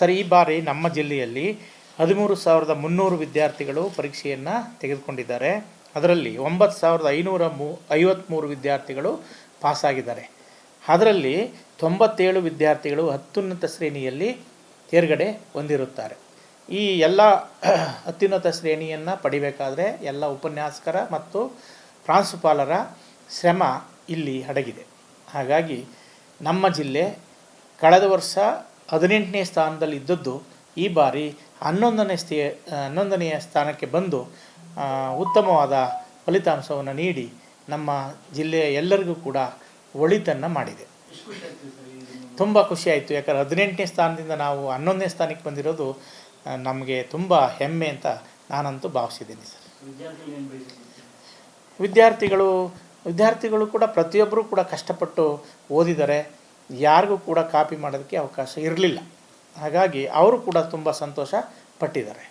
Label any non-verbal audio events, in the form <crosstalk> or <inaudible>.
Sir, ಈ ಬಾರಿ ನಮ್ಮ ಜಿಲ್ಲೆಯಲ್ಲಿ ಹದಿಮೂರು ಸಾವಿರದ ಮುನ್ನೂರು ವಿದ್ಯಾರ್ಥಿಗಳು ಪರೀಕ್ಷೆಯನ್ನು ತೆಗೆದುಕೊಂಡಿದ್ದಾರೆ. ಅದರಲ್ಲಿ ಒಂಬತ್ತು ಸಾವಿರದ ಐನೂರ ಮೂ ಐವತ್ತ್ಮೂರು ವಿದ್ಯಾರ್ಥಿಗಳು ಪಾಸಾಗಿದ್ದಾರೆ. ಅದರಲ್ಲಿ ತೊಂಬತ್ತೇಳು ವಿದ್ಯಾರ್ಥಿಗಳು ಅತ್ಯುನ್ನತ ಶ್ರೇಣಿಯಲ್ಲಿ ತೇರ್ಗಡೆ ಹೊಂದಿರುತ್ತಾರೆ. ಈ ಎಲ್ಲ <clears throat> ಅತ್ಯುನ್ನತ ಶ್ರೇಣಿಯನ್ನು ಪಡಿಬೇಕಾದರೆ ಎಲ್ಲ ಉಪನ್ಯಾಸಕರ ಮತ್ತು ಪ್ರಾಂಶುಪಾಲರ ಶ್ರಮ ಇಲ್ಲಿ ಅಡಗಿದೆ. ಹಾಗಾಗಿ ನಮ್ಮ ಜಿಲ್ಲೆ ಕಳೆದ ವರ್ಷ ಹದಿನೆಂಟನೇ ಸ್ಥಾನದಲ್ಲಿ ಇದ್ದದ್ದು ಈ ಬಾರಿ ಹನ್ನೊಂದನೇ ಸ್ಥೇ ಹನ್ನೊಂದನೆಯ ಸ್ಥಾನಕ್ಕೆ ಬಂದು ಉತ್ತಮವಾದ ಫಲಿತಾಂಶವನ್ನು ನೀಡಿ ನಮ್ಮ ಜಿಲ್ಲೆಯ ಎಲ್ಲರಿಗೂ ಕೂಡ ಒಳಿತನ್ನು ಮಾಡಿದೆ. ತುಂಬ ಖುಷಿಯಾಯಿತು ಯಾಕಂದರೆ ಹದಿನೆಂಟನೇ ಸ್ಥಾನದಿಂದ ನಾವು ಹನ್ನೊಂದನೇ ಸ್ಥಾನಕ್ಕೆ ಬಂದಿರೋದು ನಮಗೆ ತುಂಬ ಹೆಮ್ಮೆ ಅಂತ ನಾನಂತೂ ಭಾವಿಸಿದ್ದೀನಿ ಸರ್. ವಿದ್ಯಾರ್ಥಿಗಳು ವಿದ್ಯಾರ್ಥಿಗಳು ಕೂಡ ಪ್ರತಿಯೊಬ್ಬರೂ ಕೂಡ ಕಷ್ಟಪಟ್ಟು ಓದಿದ್ದಾರೆ. ಯಾರಿಗೂ ಕೂಡ ಕಾಪಿ ಮಾಡೋದಕ್ಕೆ ಅವಕಾಶ ಇರಲಿಲ್ಲ. ಹಾಗಾಗಿ ಅವರು ಕೂಡ ತುಂಬ ಸಂತೋಷ ಪಟ್ಟಿದ್ದಾರೆ.